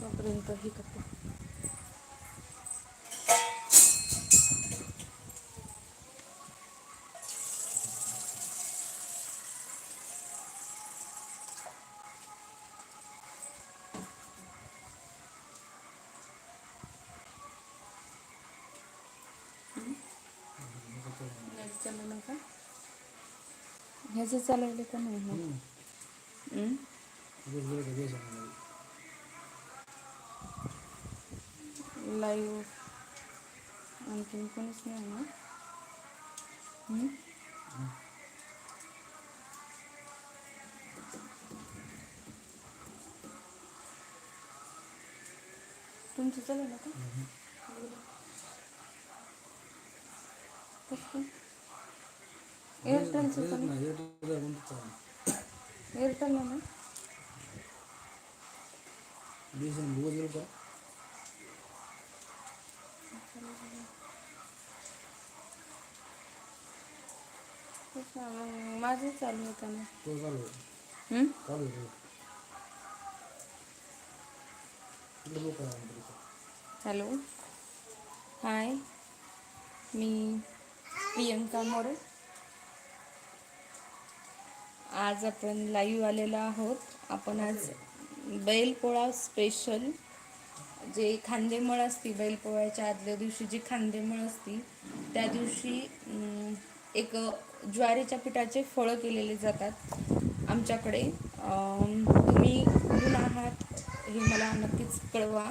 तोपर्यंत हे करते. नेट चालवलं का ह्याचं चालवलं का नाही मग हम्म? लाईव्ह आणखीन कोणीच नाही ना? तुमचं चालेल का कसं? काय? एअरटेलचं एअरटेल ना मग माझं चालू होतं ना. हम्म? हॅलो. हाय. मी प्रियंका मोरे. आज आपण लाईव्ह आलेलो आहोत. आपण आज बैलपोळा स्पेशल जे खांदेमळ असती बैलपोळ्याच्या आदल्या दिवशी जी खांदेमळ असती त्या दिवशी अं, एक ज्वारीच्या पिठाचे फळं केलेले जातात आमच्याकडे. तुम्ही कुठून आहात हे मला नक्कीच कळवा.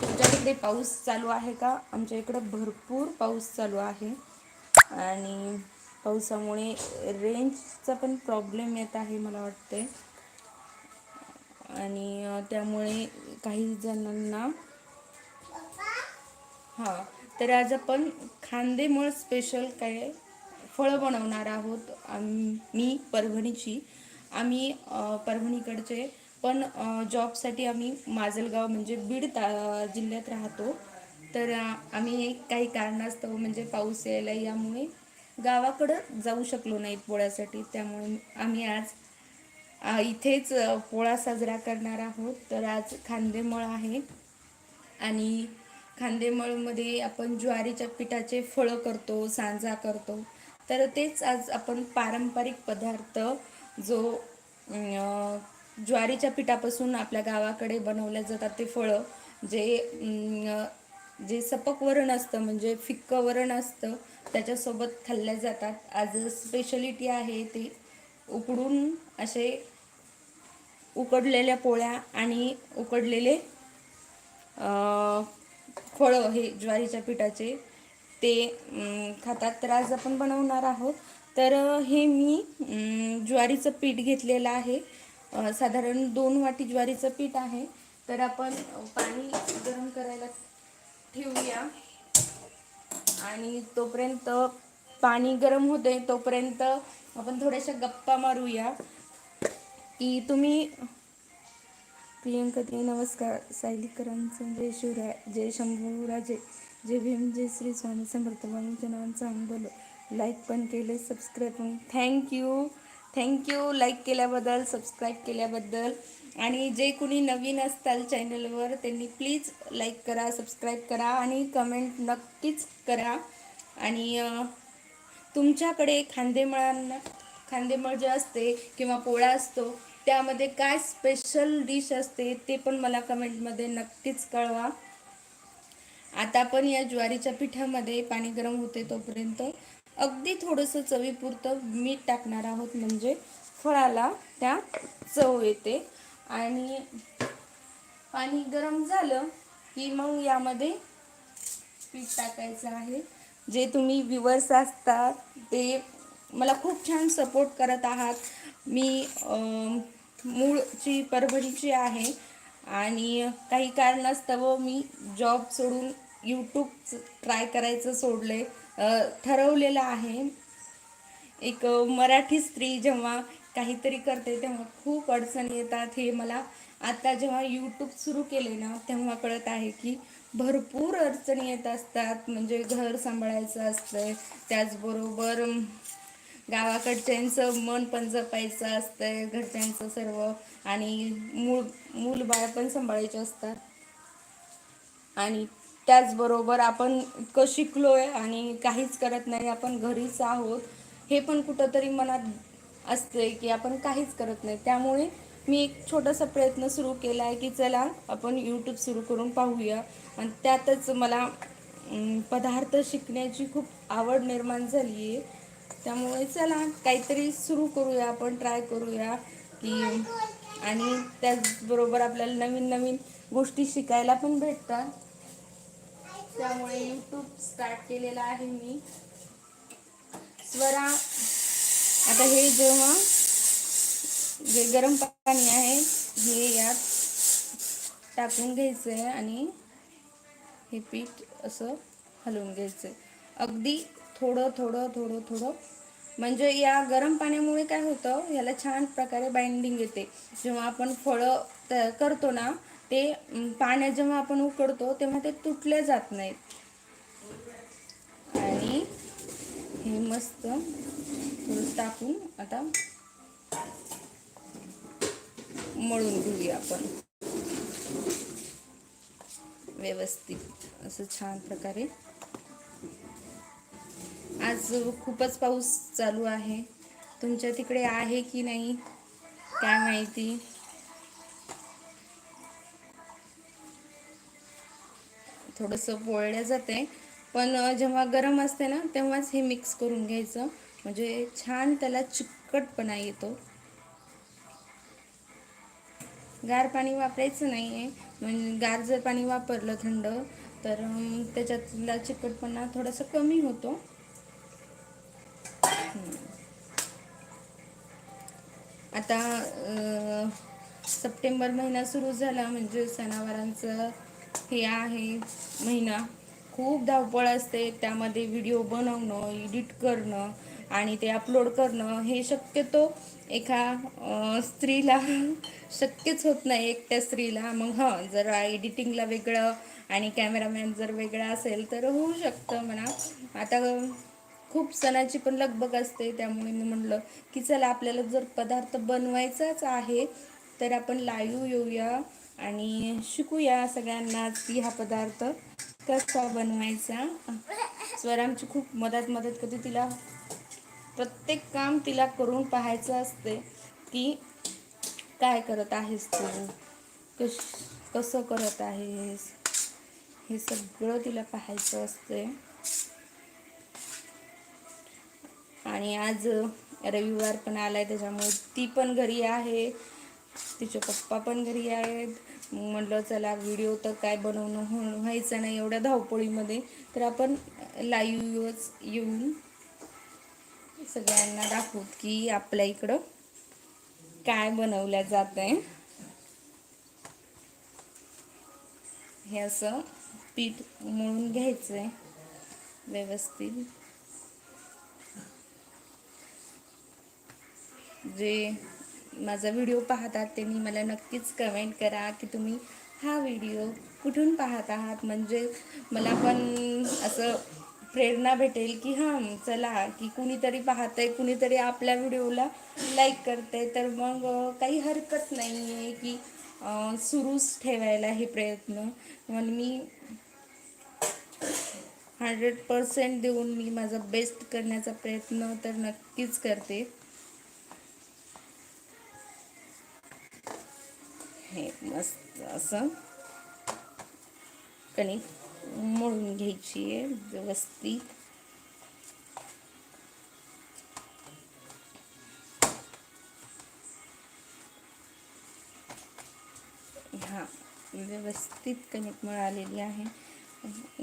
तुमच्या इकडे पाऊस चालू आहे का? आमच्या इकडं भरपूर पाऊस चालू आहे. आणि पावसामुळे रेंजचा पण प्रॉब्लेम येत आहे मला वाटते. आणि त्यामुळे काही जणांना हां. तर आज आपण खांदेमळ स्पेशल काय फळं बनवणार आहोत. मी परभणीची. आम्ही परभणीकडचे. पण जॉबसाठी आम्ही माजलगाव म्हणजे बीड ता जिल्ह्यात राहतो. तर आम्ही काही कारणास्तव म्हणजे पाऊस यायला यामुळे गावाकडं जाऊ शकलो नाहीत पोळ्यासाठी. त्यामुळे आम्ही आज इथेच पोळा साजरा करणार आहोत. तर आज खांदेमळ आहे. आणि खांदेमळमध्ये आपण ज्वारीच्या पिठाचे फळं करतो सांजा करतो. तर तेच आज आपण पारंपरिक पदार्थ जो ज्वारीच्या पिठापासून आपल्या गावाकडे बनवल्या जातात ते फळं जे जे सपक वरण असतं म्हणजे फिक्कं वरण असतं त्याच्यासोबत खाल्ल्या जातात. आज स्पेशलिटी आहे ते उकडून असे उकडलेल्या पोळ्या आणि उकडलेले फळं हे ज्वारीच्या पिठाचे ते खातात. तर आज आपण बनवणार आहोत. तर हे मी ज्वारीचं पीठ घेतलेलं आहे. साधारण दोन वाटी ज्वारीचं पीठ आहे. तर आपण पाणी गरम करायला ठेवूया. आणि तोपर्यंत पाणी गरम होते तोपर्यंत आपण थोड्याशा गप्पा मारूया. की तुम्ही प्रियंका ताई नमस्कार. सायलीकरांचं जय शिवराय जय शंभूराजे जय भीम जय श्री स्वामी समर्थ. स्वामींच्या नावांचं आम्ही लाईक पण केले सबस्क्राईब पण. Thank you thank you like केल्याबद्दल सबस्क्राईब केल्याबद्दल. आणि जे कुणी नवीन असताल चॅनलवर त्यांनी प्लीज लाईक करा सबस्क्राईब करा आणि कमेंट नक्कीच करा. आणि तुमच्याकडे खांदेमळांना खांदेमळ जे असते किंवा पोळा असतो त्यामध्ये काय स्पेशल डिश असते ते पण मला कमेंटमध्ये नक्कीच कळवा. आता पण या ज्वारीच्या पिठामध्ये पाणी गरम होते तोपर्यंत अगदी थोडंसं चवीपुरतं मीठ टाकणार आहोत. म्हणजे फळाला त्या चव येते. आणि पाणी गरम झालं की मग यामध्ये पीठ टाकायचं आहे. जे तुम्ही विवर्स असतात ते मला खूप छान सपोर्ट करत आहात. मी मूळची परभणीची आहे आणि काही कारणास्तव मी जॉब सोडून यूट्यूब ट्राय करायचं सोडले ठरवलेलं आहे. एक मराठी स्त्री जेव्हा काहीतरी करते तेव्हा खूप अडचणी येतात. हे मला आता जेव्हा यूट्यूब सुरू केले ना तेव्हा कळत आहे की भरपूर अडचणी येत असतात. म्हणजे घर सांभाळायचं असतं त्याचबरोबर गावाकडच्यांचं मन पण जपायचं असतं घरच्यांचं सर्व. आणि मूळ मूल बाळ पण सांभाळायचे असतात. आणि त्याचबरोबर आपण इतकं शिकलो आहे आणि काहीच करत नाही आपण घरीच आहोत. हे पण कुठंतरी मनात असते की आपण काहीच करत नाही. त्यामुळे मी एक छोटासा प्रयत्न सुरू केला आहे की चला आपण यूट्यूब सुरू करून पाहूया. आणि त्यातच मला पदार्थ शिकण्याची खूप आवड निर्माण झाली आहे त्यामुळे चला काहीतरी सुरू करूया आपण ट्राय करूया की आणि त्याचबरोबर आपल्याला नवीन नवीन गोष्टी शिकायला पण भेटतात. त्यामुळे यूट्यूब स्टार्ट केलेला आहे मी. स्वरा आता हे जेव्हा जे गरम पाणी आहे हे यात टाकून घ्यायचं आहे आणि हे पीठ असं हलवून घ्यायचं आहे अगदी थोडं थोडं थोडं थोडं म्हणजे या गरम पाण्यामुळे काय होतं ह्याला छान प्रकारे बाइंडिंग येते. जेव्हा आपण फळं त करतो ना ते पाण्यात जेव्हा आपण उकडतो तेव्हा ते तुटले जात नाहीत. आणि हे मस्त थोडं टाकून आता मळून घेऊया आपण. व्यवस्थित असं छान प्रकारे. आज खूपच पाऊस चालू आहे. तुमच्या तिकडे आहे की नाही? काय माहिती? थोडंसं पोळल्या जाते पण जेव्हा गरम असते ना तेव्हाच हे मिक्स करून घ्यायचं. म्हणजे छान त्याला चिकटपणा येतो. गार पाणी वापरायचं नाही आहे म्हणजे गार जर पाणी वापरलं थंड तर त्याच्यातला चिकटपणा थोडासा कमी होतो. आता सप्टेंबर महिना सुरू झाला म्हणजे सणावारांचं हे आहे महिना. खूप धावपळ असते त्यामध्ये व्हिडिओ बनवणं एडिट करणं आणि ते अपलोड करणं हे शक्यतो एका स्त्रीला शक्यच होत नाही एकट्या स्त्रीला. मग हं जर एडिटिंगला वेगळं आणि कॅमेरामॅन जर वेगळा असेल तर होऊ शकतं म्हणा. आता खूप सणाची पण लगबग असते त्यामुळे मी म्हणलं की चला आपल्याला जर पदार्थ बनवायचाच आहे तर आपण लाईव्ह येऊया आणि शिकूया सगळ्यांनाच की हा पदार्थ कसा बनवायचा. स्वरामची खूप मदत मदत करते. तिला प्रत्येक काम तिला करून पाहायचं असते की काय करत आहेस तू? कश कसं करत आहेस? हे सगळं तिला पाहायचं असते. आणि आज रविवार पण आलाय त्याच्यामुळे ती पण घरी आहे. तिचे पप्पा पण घरी आहेत. म्हटलं चला व्हिडिओ तर काय बनवणं हो व्हायचं नाही एवढ्या धावपळीमध्ये. तर आपण लाईव्हच येऊन सगळ्यांना दाखवू की आपल्या इकडं काय बनवल्या जात आहे हे असं पीठ मळून घ्यायचं आहे व्यवस्थित. जे माझा व्हिडिओ पाहतात त्यांनी मला नक्कीच कमेंट करा की तुम्ही हा व्हिडिओ कुठून पाहत आहात. म्हणजे मला पण असं प्रेरणा भेटेल की हां चला की कुणीतरी पाहत आहे कुणीतरी आपल्या व्हिडिओला लाईक करते तर मग काही हरकत नाही आहे की सुरूच ठेवायला हे प्रयत्न. मग मी हंड्रेड पर्सेंट देऊन मी माझा बेस्ट करण्याचा प्रयत्न तर नक्कीच करते. हे मस्त असं. कणिक मळून घ्यायची आहे व्यवस्थित. हां व्यवस्थित कणिक मळालेली आहे.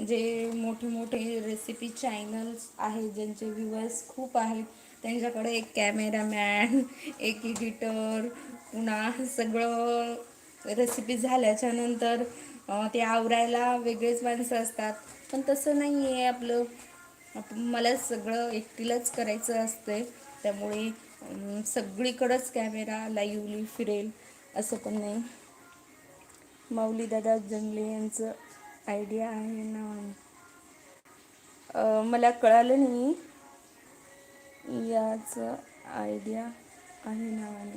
जे मोठे मोठे रेसिपी चॅनल्स आहेत ज्यांचे व्ह्युअर्स खूप आहेत त्यांच्याकडे एक कॅमेरामॅन एक एडिटर पुन्हा सगळं रेसिपी झाल्याच्यानंतर ते आवरायला वेगळेच माणसं असतात. पण तसं नाही आहे आपलं मला सगळं एकटीलाच करायचं असते त्यामुळे सगळीकडंच कॅमेरा लाईव्हली फिरेल असं पण नाही. माऊली दादा जंगले यांचं आयडिया आहे ना? मला कळालं नाही. याचं आयडिया आहे नावाने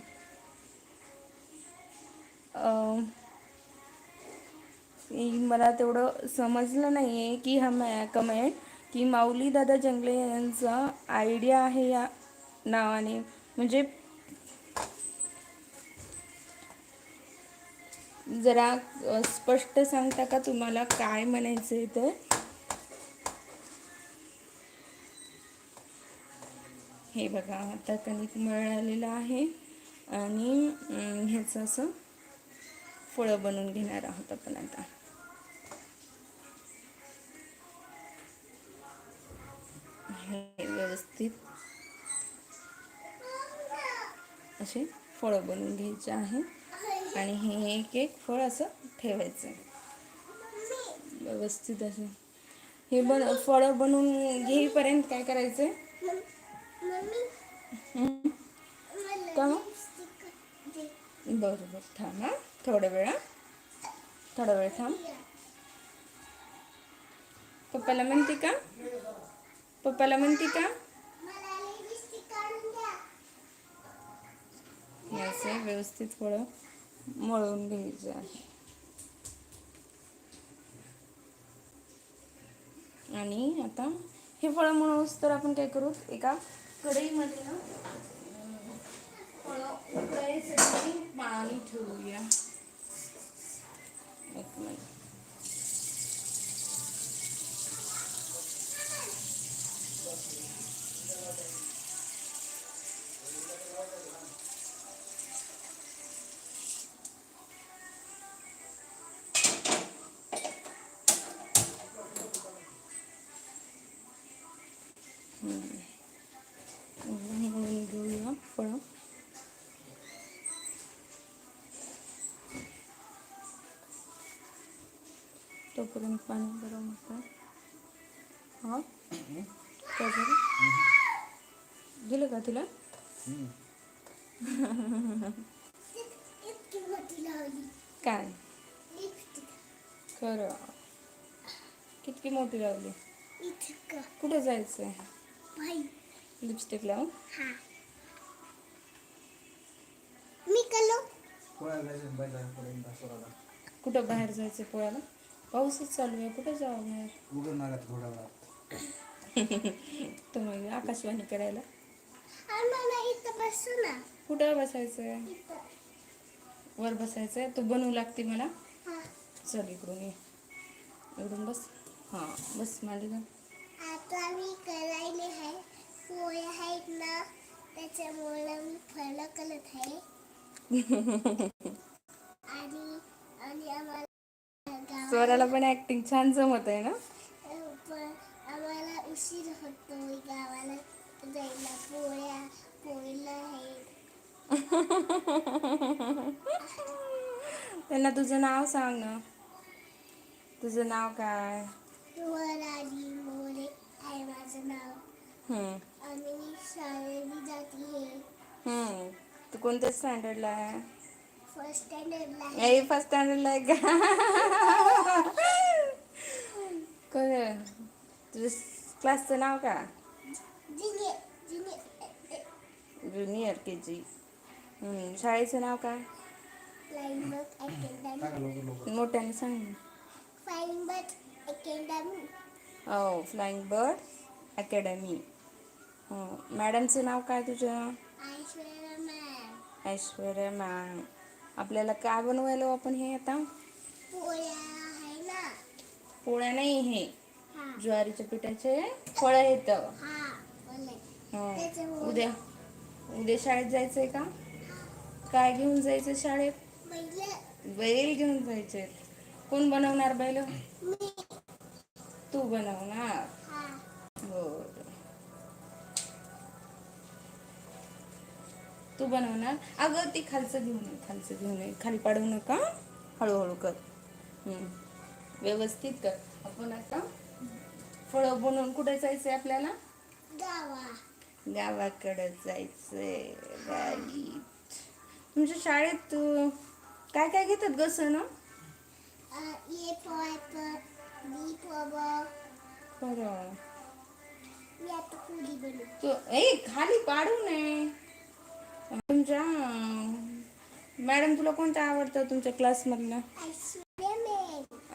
मला तेवढं समजलं नाही आहे की हा मॅ कमेंट की माऊली दादा जंगले यांचा आयडिया आहे या नावाने. म्हणजे जरा स्पष्ट सांगता का तुम्हाला काय म्हणायचं आहे तर हे बघा आता कणिक मिळालेलं आहे आणि ह्याचं असं फळं बनवून घेणार आहोत आपण आता. हे व्यवस्थित असे फळं बनवून घ्यायचे आहे. आणि हे एक एक फळ असं ठेवायचं. व्यवस्थित असं. हे बन फळं बनवून घेईपर्यंत काय करायचं का? बरं बरं. थांब हा. थोड्या वेळा थोडा वेळ थांब. पप्पाला म्हणते का? पप्पाला म्हणते का? हे असं व्यवस्थित फळं मळून घ्यायचं आहे. आणि आता हे फळं मळूस तर आपण काय करू? एका कढईमध्ये ना फळं उकळायसाठी पाणी ठेवूया. एक मिनिट तोपर्यंत पाणी गरम होतं. हा? काय झालं दिलं का तिला? काय? खरं. कितकी मोठी लावली? कुठे जायचंय? लिपस्टिक लावून मी कलो पोळ्याला जायचं बाजारापर्यंत सोडायला कुठं बाहेर जायचं पोळ्याला? पाऊसच चालू आहे. कुठं जावं बाहेर उघड नागात थोडा वेळात तुम्ही आकाशवाणी करायला. इथं बसू ना. कुठं बसायचंय? इथं वर बसायचंय. तू बनवू लागते मला. हा. चल इकडून ये. इकडून बस. हां बस घाल आता मी करायले आहे. पोळ्या आहेत ना. त्याच्यामुळे मी फळं करत आहे. आणि आणि आम्हाला स्वराला पण ऍक्टिंग छान जमत आहे ना? आम्हाला उशीर होतो गावाला जायला पोळ्या पोळीला त्यांना तुझं नाव सांग ना. तुझं नाव काय? मोरे आहे माझं नाव. शाळेत जाते हे हम्म. तू कोणत्या स्टँडर्डला आहे? फर्स्ट स्टँडर्डला आहे ए फर्स्ट स्टँडर्डला आहे का काय तुझं क्लासचं नाव का जिनियर जिनियर ज्युनियर के जी शाळेचं नाव काय फ्लाइंग बर्ड अकॅडमी टाका लवकर लवकर मोठ्याने सांग ना. फ्लाइंग बर्ड अकॅडमी हो फ्लाइंग बर्ड अकॅडमी हो मॅडमचं नाव काय तुझं ऐश्वर्या मॅम ऐश्वर्या मॅम आपल्याला काय बनवायला आपण हे आता? पोळ्या नाही हे. हा. ज्वारीच्या पिठाचे फळं येतं हा हो. उद्या. उद्या शाळेत जायचंय का? काय घेऊन जायचं शाळेत? बैल. घेऊन जायचे कोण बनवणार बैल? तू बनवणार. हा. तू बनवणार? अगं ती खालचं घेऊन ये खालचं घेऊन ये. खाली पाडू नका. हळूहळू कर. व्यवस्थित कर. आपण आता फळं बनवून कुठे जायचंय आपल्याला? गावा. गावाकडे जायचंय. राईट तुमच्या शाळेत काय काय घेतात ग सण? A for apple B for ball खरं मी आता पुरी बनवू तू ए खाली पाडू नये. तुमच्या मॅडम तुला कोणतं आवडतं तुमच्या क्लासमधलं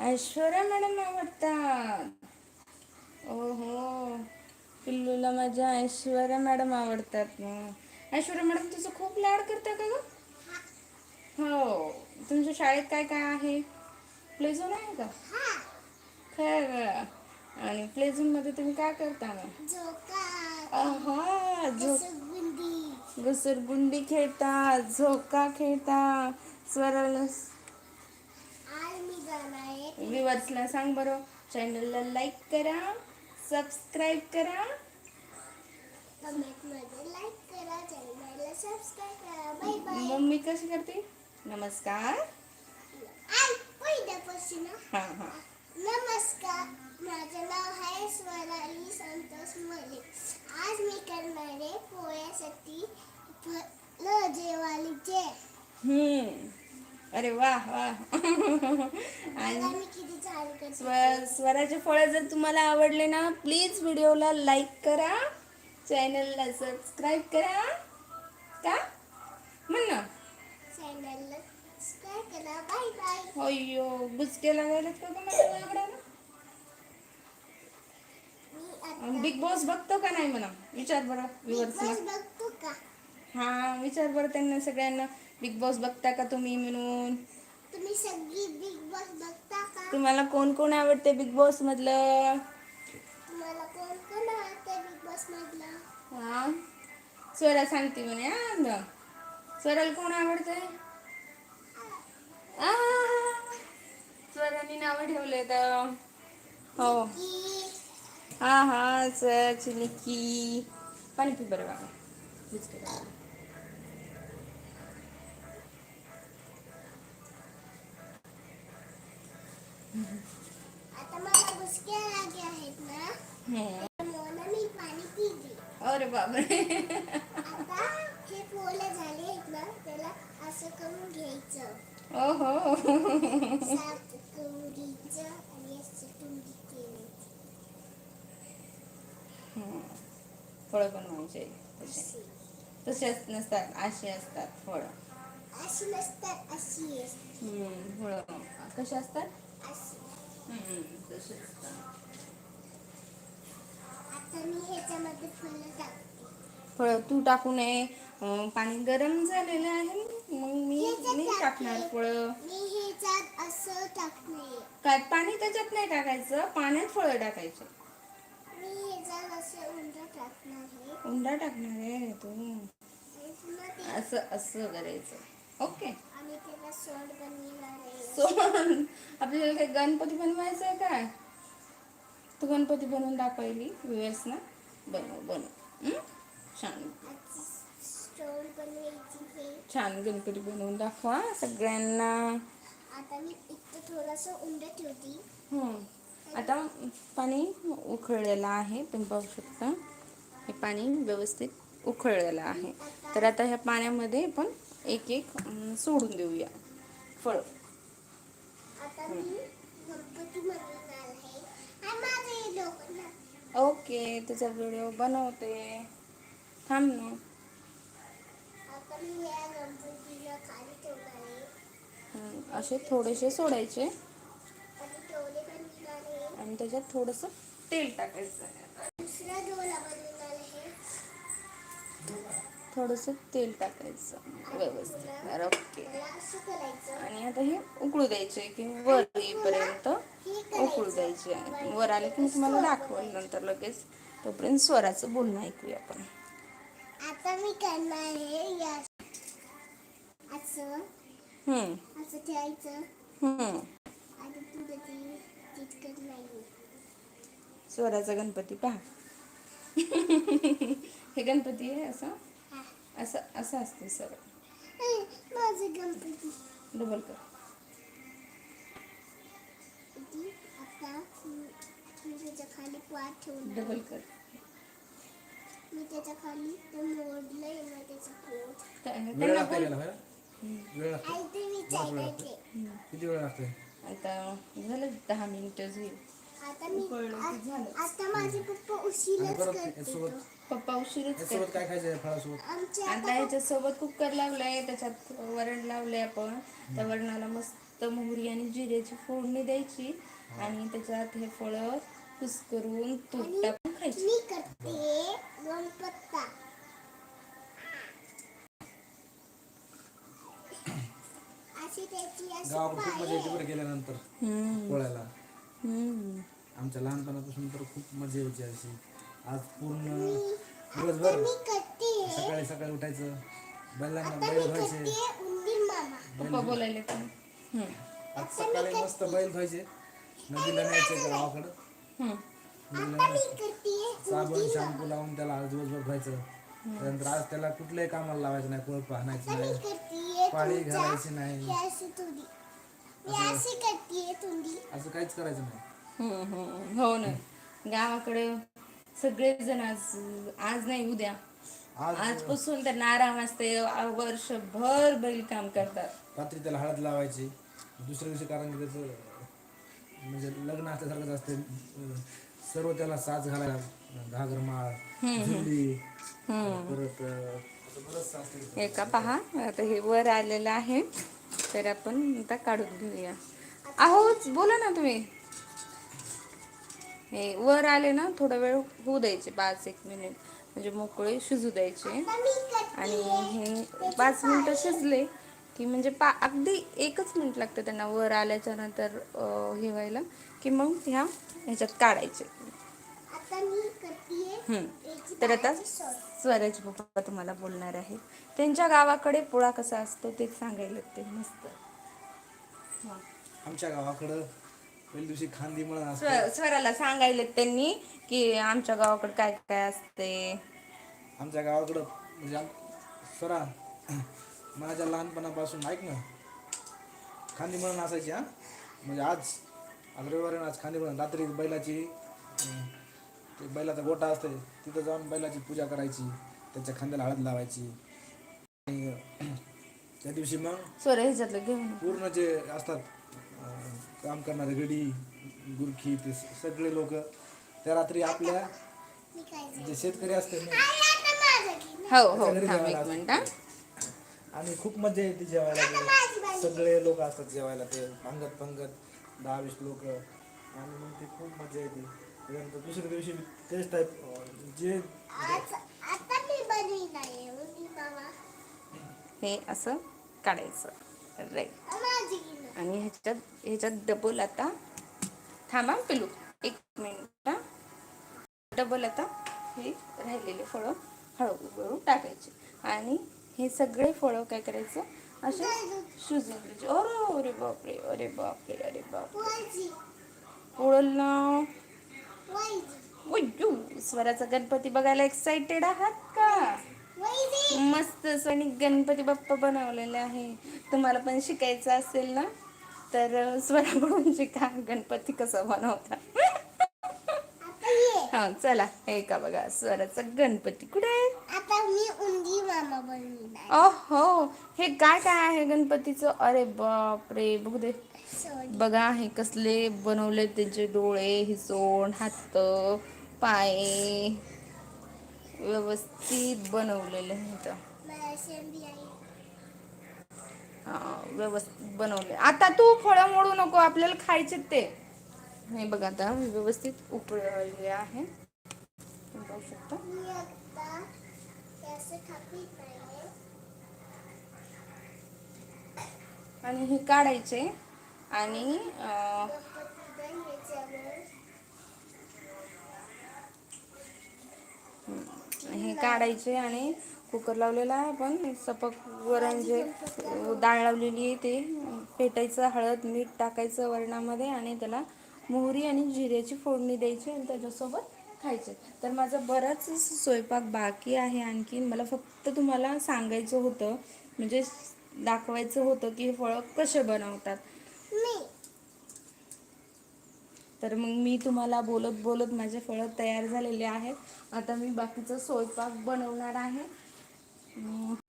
ऐश्वर्या मॅडम आवडतात. ओहो पिल्लूला माझ्या ऐश्वर्या मॅडम आवडतात ऐश्वर्या मॅडम तुझं खूप लाड करता का ग? हो. तुमच्या शाळेत काय काय आहे? प्ले झोन आहे का? हा खरं आणि प्ले झोनमध्ये तुम्ही काय करता मग? झोका. आहा झो घसरगुंडी खेळता झोका खेळता स्वराला विवर्सला सांग बरं. चॅनलला लाईक करा सबस्क्राईब करा. मम्मी कशी करते? नमस्कार. हा. हा नमस्कार. माझं नाव आहे स्वराली संतोष मले आज मी करणार आहे पोळ्यासाठी जेवालीचे हम्म. अरे वा वा. आणि स्वराचे फळं जर तुम्हाला आवडले ना प्लीज व्हिडिओला लाईक करा. चॅनलला सबस्क्राईब करा. का? म्हण ना. चॅनलला सबस्क्राईब करा. बाय बाय अय्यो बुचके लागायला का आता बिग बॉस बघतो का नाही म्हणा? विचार बरं बॉस बघतो का? हा विचार बरं त्यांना सगळ्यांना. बिग बॉस बघता का तुम्ही म्हणून? तुम्ही सगळी बिग बॉस बघता का? तुम्हाला कोण कोण आवडते बिग बॉस मधलं? तुम्हाला कोण कोण आवडते बिग बॉस मधलं? हा. स्वरा सांगते म्हणे हा न. स्वराला कोण आवडतंय आ, स्वराने नाव ठेवले तर. हो. हा हा सच निकी पाणी पी बरं बाबा. आता मला बुसके लागे आहेत ना. त्यामुळे मी पाणी पिली. अरे बापरे. आता हे पोले झाले आहेत ना त्याला असं करून घ्यायचं. ओहो. करून घ्यायचं आणि असं केलं. फळं तसे. अशी. तसेच नसतात असे असतात फळं. अशी नसतात अशी असतात. फळं. कसे असतात? फळं तू टाकू नये. पाणी गरम झालेलं आहे. मग मी मी टाकणार फळं काय पाणी त्याच्यात नाही टाकायचं? पाण्यात फळं टाकायचं. उंडा टाकणार आहे. तू. असं असं करायचं. ओके. सोड आपल्याला काय गणपती बनवायचं आहे काय तू गणपती बनवून दाखवली व्यवस्थ ना. बनव बनव? छान. छान गणपती बनवून दाखवा सगळ्यांना. आता मी थोडंसं उंड ठेवते. हं. आता पाणी उकळलेलं आहे तुम्ही पाहू शकता. हे पाणी व्यवस्थित उकळलेलं आहे. तर आता ह्या पाण्यामध्ये आपण एक एक सोडून देऊया. फळ. ओके तुझा व्हिडिओ बनवते. थांब ना. असे थोडेसे सोडायचे. आणि त्याच्यात थोडंसं तेल टाकायचं थोडंसं तेल टाकायचं व्यवस्थित. ओके. आणि आता हे उकळू द्यायचे की वर येईपर्यंत उकळू द्यायचे वर आले की मी तुम्हाला दाखवेल नंतर लगेच. तोपर्यंत स्वराचं बोलणं ऐकूया आपण. आता मी करणार आहे असं. हम्म, असं ठेवायचं. हम्म. आणि पुढे ते तितकं नाही स्वराचा गणपती पहा. हे गणपती आहे असं. असं असं असते सर ए, माझं गणपती. डबल कर. मी त्याच्याखाली पाठ डबल कर. मी त्याच्याखाली ते मोडलंय ना त्याचं पोट. वेळ त्यांना लागते बोल? वेळ लागते आई ते विचारायचे. किती वेळ लागते? आता झालं दहा मिनिटं होईल आता मी की झालं. आता माझे पप्पा आणि उशीरच परत करते याच्यासोबत पप्पा उशीरच करतात. काय खायचं आहे फळासोबत आता ह्याच्यासोबत कुकर लावलाय त्याच्यात वरण लावलंय आपण. त्या वरणाला मस्त मोहरी आणि जिऱ्याची फोडणी द्यायची आणि त्याच्यात हे फळं कुस्करून तूप टाकून खायची. मी करते गणपत्ता. अशी त्याची अशी गावाकडे खूप मजा येते पाय बरं गेल्यानंतर हम्म. पोळ्याला. हम्म. आमच्या लहानपणापासून तर खूप मजा यायची अशी. आज पूर्ण दिवसभर सकाळी सकाळी उठायचं. बैलांना बैल धुवायचे. पप्पा बोलायले. आज सकाळी मस्त बैल धुवायचे. नदीला न्यायचे गावाकडं. नदीला आता मी न्यायचे. करते साबण शॅम्पू लावून त्याला आज दिवसभर धुवायचं. त्यानंतर आज त्याला कुठल्याही कामाला लावायचं नाही कोळ पाहण्याचं नाही तुमच्या. घालायची नाही. असं काहीच करायचं नाही. हम्म, हम्म. हो ना. गावाकडे सगळेजण आज आज नाही उद्या. आज आजपासून त्यांना आराम असते वर्षभर बैल काम करतात. रात्री त्याला हळद लावायची. दुसऱ्या दिवशी कारण की त्याचं म्हणजे लग्न असल्यासारखंच असते. सर्व त्याला साज घालायला घागर माळ झुली परत अं, असं बरंचसं असते हे का पहा आता हे वर आलेलं आहे. तर आपण आता काढून घेऊया. आहोच बोला ना तुम्ही. हे वर आले ना थोडा वेळ होऊ द्यायचे पाच एक मिनिट. म्हणजे मोकळे शिजू द्यायचे. आणि हे पाच मिनिटं शिजले की म्हणजे पा अगदी एकच मिनिट लागतं त्यांना वर आल्याच्यानंतर हे व्हायला. की मग ह्या ह्याच्यात काढायचे. तर आता स्वराज पप्पा तुम्हाला बोलणार आहे त्यांच्या गावाकडे पोळा कसा असतो ते सांगायला ते मस्त. आमच्या गावाकडं पहिल्या दिवशी खांदी म्हणून असते? स्व- स्वराला सांगायले त्यांनी की आमच्या गावाकडे काय काय असते? आमच्या गावाकडं म्हणजे आम- माझ्या लहानपणापासून ऐक ना. खांदी म्हणून असायची हा. म्हणजे आज आज रविवारी आज खांदी म्हणून. रात्री बैलाची अं, ते बैलाचा गोटा असते तिथं जाऊन बैलाची पूजा करायची त्याच्या खांद्याला हळद लावायची. आणि त्या दिवशी मग स्वर ह्याच्यातलं घेऊन पूर्ण जे असतात काम करणारे गडी गुरखी ते सगळे लोक त्या रात्री आपल्या जे शेतकरी असते ना. हो हो त्याच्या घरी थांब जेवायला एक असतं. मिनिट हा. आणि खूप मजा येते जेवायला. सगळे लोक असतात जेवायला ते पंगत पंगत दहा वीस लोक आणि मग ते खूप मजा येते त्याच्यानंतर दुसऱ्या दिवशी तेच टाईप जे आता मी मामा हे असं काढायचं राईट. आणि ह्याच्यात ह्याच्यात डबल आता थांबा पिलू एक मिनिट. डबल आता हे राहिलेले फळं हळूहळू टाकायचे. आणि हे सगळे फळं काय करायचं? असे शिजून घ्यायचे अरे अरे बापरे अरे बापरे अरे बाप वाईची उडल ना स्वराचा गणपती बघायला एक्साइटेड आहात का? मस्त आणि गणपती बाप्पा बनवलेले आहे. तुम्हाला पण शिकायचं असेल ना? तर अं, स्वराकडून शिका. गणपती कसा बनवता? हा चला. हे का बघा स्वराचा गणपती कुठे आहे? आता मी उंदीर मामा बनवीन आहे. ओहो हे काय काय आहे गणपतीचं. अरे बाप रे बघू दे. सॉरी. बघा हे कसले बनवले त्यांचे डोळे हिसोंड हात पाय. व्यवस्थित बनवलेलं होतं आहे व्यवस्थित बनवले आता तू फळं मोडू नको आपल्याला खायचे ते. हे बघा आता व्यवस्थित उकळले आहे. पाहू शकता. आणि हे काढायचे आणि हे काढायचे आणि कुकर लावलेला आहे आपण. सपक वरण जे डाळ लावलेली आहे ते पेटायचं हळद मीठ टाकायचं वरणामध्ये आणि त्याला मोहरी आणि जिऱ्याची फोडणी द्यायची आणि त्याच्यासोबत खायचे. तर माझा बराच स्वयंपाक बाकी आहे आणखी मला फक्त तुम्हाला सांगायचं होतं म्हणजे दाखवायचं होतं की हे फळं कसे बनवतात. तर मग मी तुम्हाला बोलत बोलत माझे फळं तयार झालेले आहेत. आता मी बाकीचा स्वयंपाक बनवणार आहे.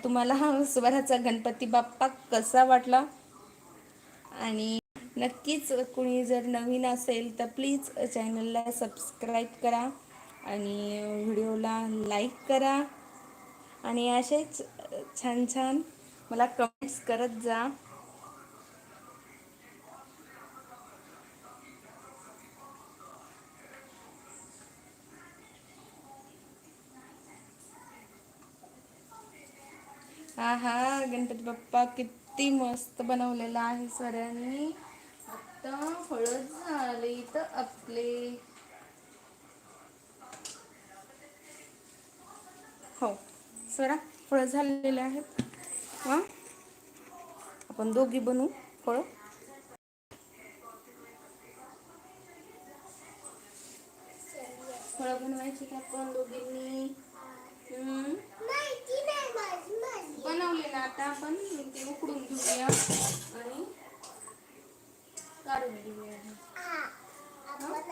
तुम्हाला हा स्वराचा गणपती बाप्पा कसा वाटला? आणि नक्कीच कुणी जर नवीन असेल तर प्लीज चॅनलला सबस्क्राईब करा आणि व्हिडिओला लाईक करा. आणि असेच छान छान मला कमेंट्स करत जा हा हा गणपती बाप्पा किती मस्त बनवलेला आहे सरांनी. आता फळ झाले इथं आपले. हो सरा फळं झालेले आहेत. हां? आपण दोघी बनवू फळं फळं बनवायची का आपण दोघींनी हम्म. माहिती नाही माझी माझी बनवले ना आता आपण. ते उकडून घेऊया आणि काढून घेऊया.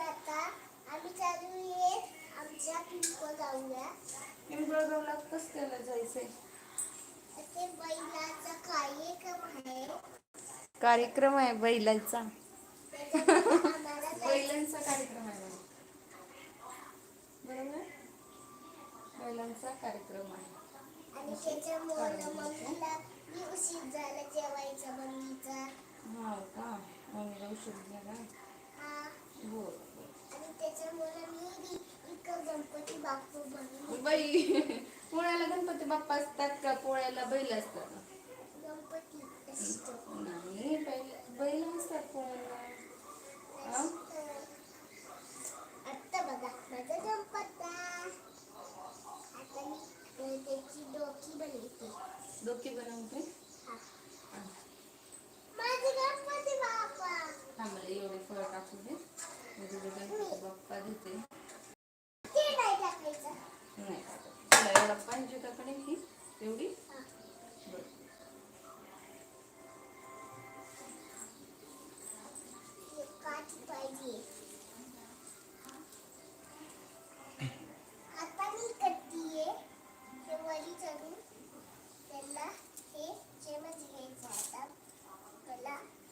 आता आम्ही आमच्या जाऊया पिंपळगावला कसं त्याला जायचंय? ते कार्यक्रम आहे कार्यक्रम आहे बैलांचा. बैलांचा कार्यक्रम आहे बरोबर? बैलांचा कार्यक्रम आहे. आणि त्याच्यामुळे मम्मीला मी उशीर झाला जेवायचा मम्मीचा. हा का? मम्मीला उशीर झाला? हा. बरं आणि त्याच्यामुळे मी बी इकडं गणपती बाप्पू बनवून बाई पोळ्याला गणपती बाप्पा असतात का? पोळ्याला बैल असतात? गणपती असतो. नाही बैल बैल असतात पोळ्याला.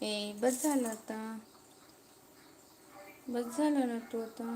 ए बस झालं आता. बस झालं ना तू आता.